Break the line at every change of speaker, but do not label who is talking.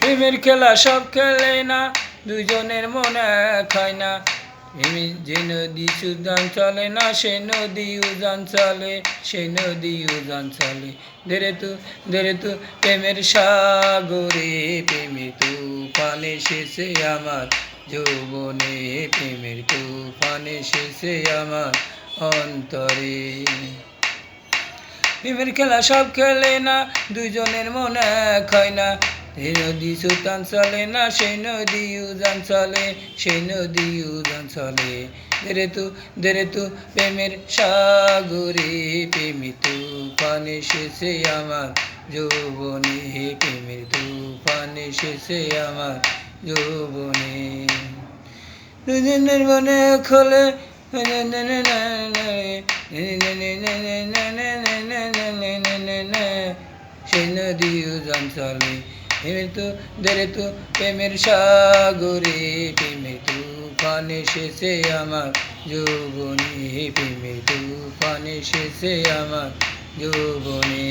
প্রেমের খেলা সব খেলে না দুজনের মনে খায় না। প্রেমে যে নদী সুদান চলে না, সে নদী উজান চলে, সে নদী উজান চলে। ধরে তু ধরে তু, প্রেমের সাগরে, প্রেমের তুফান এসেছে আমার। যৌবনে প্রেমের তুফান এসেছে আমার অন্তরে। প্রেমের খেলা সব খেলে না দুজনের মনে হয় না। এই নদী সুতান চলে না, সেই নদী উজান চলে, সেই নদী উজান চলে। দেরে তু দেরে তু, প্রেমের সাগরে, প্রেমী তুফান এসেছে আমার যৌবনে। প্রেমের তুফান এসেছে আমার যৌবনে। দুজনের মনে খোলে সে নদী উজান চলে প্রেমের তো দেরে তো প্রেমের সাগরে প্রেমের তুফান এসেছে আমার যৌবনে প্রেমের তুফান এসেছে আমার যৌবনে